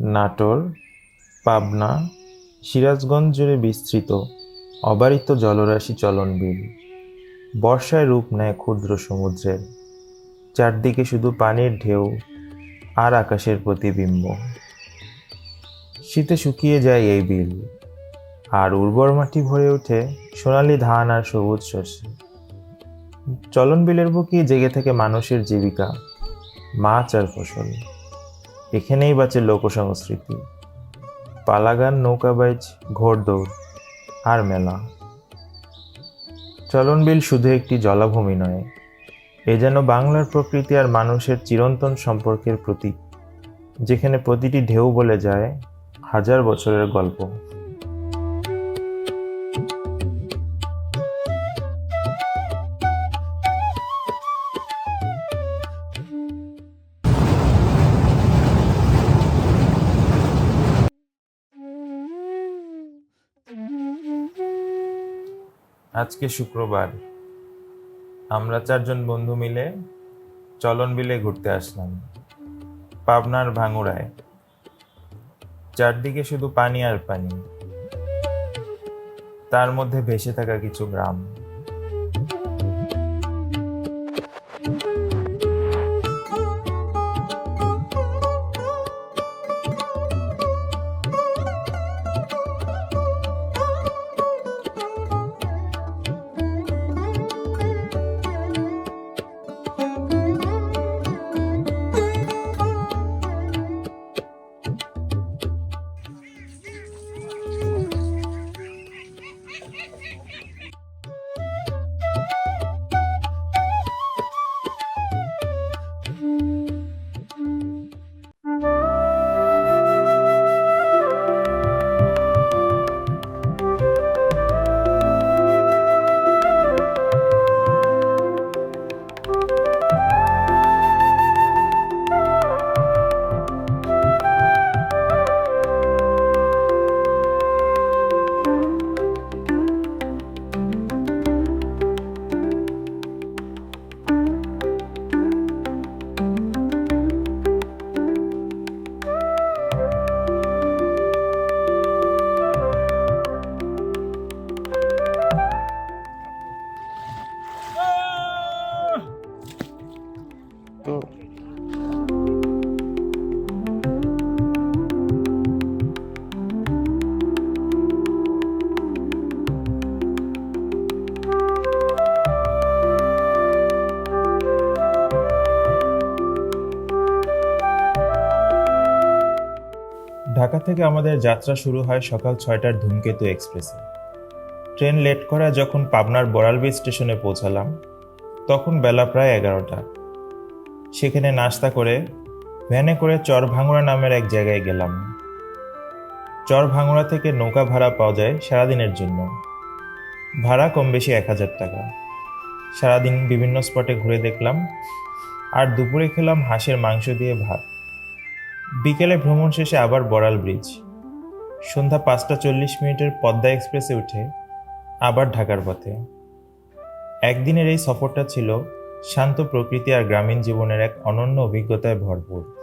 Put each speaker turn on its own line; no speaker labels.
নাটোর, পাবনা, সিরাজগঞ্জ জুড়ে বিস্তৃত অবারিত জলরাশি চলনবিল। বর্ষায় রূপ নেয় ক্ষুদ্র সমুদ্রের। চারদিকে শুধু পানির ঢেউ আর আকাশের প্রতিবিম্ব। শীতে শুকিয়ে যায় এই বিল। আর উর্বর মাটি ভরে ওঠে সোনালি ধান আর সবুজ শস্য চলন বিলের বুকে জেগে থাকে মানুষের জীবিকা, মাছ আর ফসল। এখানেই বাঁচে লোকসংস্কৃতি। পালাগান নৌকাবাইজ ঘোড়দৌড় আর মেলা। চলনবিল শুধু একটি জলাভূমি নয়, এ যেন বাংলার প্রকৃতি আর মানুষের চিরন্তন সম্পর্কের প্রতীক, যেখানে প্রতিটি ঢেউ বলে যায় হাজার বছরের গল্প। আজকে শুক্রবার। আমরা চারজন বন্ধু মিলে চলন বিলে ঘুরতে আসলাম। পাবনার ভাঙুড়ায় চারদিকে শুধু পানি আর পানি। তার মধ্যে ভেসে থাকা কিছু গ্রাম। তো ঢাকা থেকে আমাদের যাত্রা শুরু হয় সকাল ছয়টার ধূমকেতু এক্সপ্রেসে। ট্রেন লেট করা যখন পাবনার বড়ালবি স্টেশনে পৌঁছালাম, তখন বেলা প্রায় এগারোটা। সেখানে নাস্তা করে ভ্যানে করে চর নামের এক জায়গায় গেলাম। চর থেকে নৌকা ভাড়া পাওয়া যায় সারাদিনের জন্য। ভাড়া কম বেশি এক হাজার টাকা। সারাদিন বিভিন্ন স্পটে ঘুরে দেখলাম। আর দুপুরে খেলাম হাঁসের মাংস দিয়ে ভাত। বিকেলে ভ্রমণ শেষে আবার বড়াল ব্রিজ। সন্ধ্যা পাঁচটা চল্লিশ মিনিটের পদ্মা এক্সপ্রেসে উঠে আবার ঢাকার পথে। একদিনের এই সফরটা ছিল শান্ত প্রকৃতি আর গ্রামীণ জীবনের এক অনন্য অভিজ্ঞতায় ভরপুর।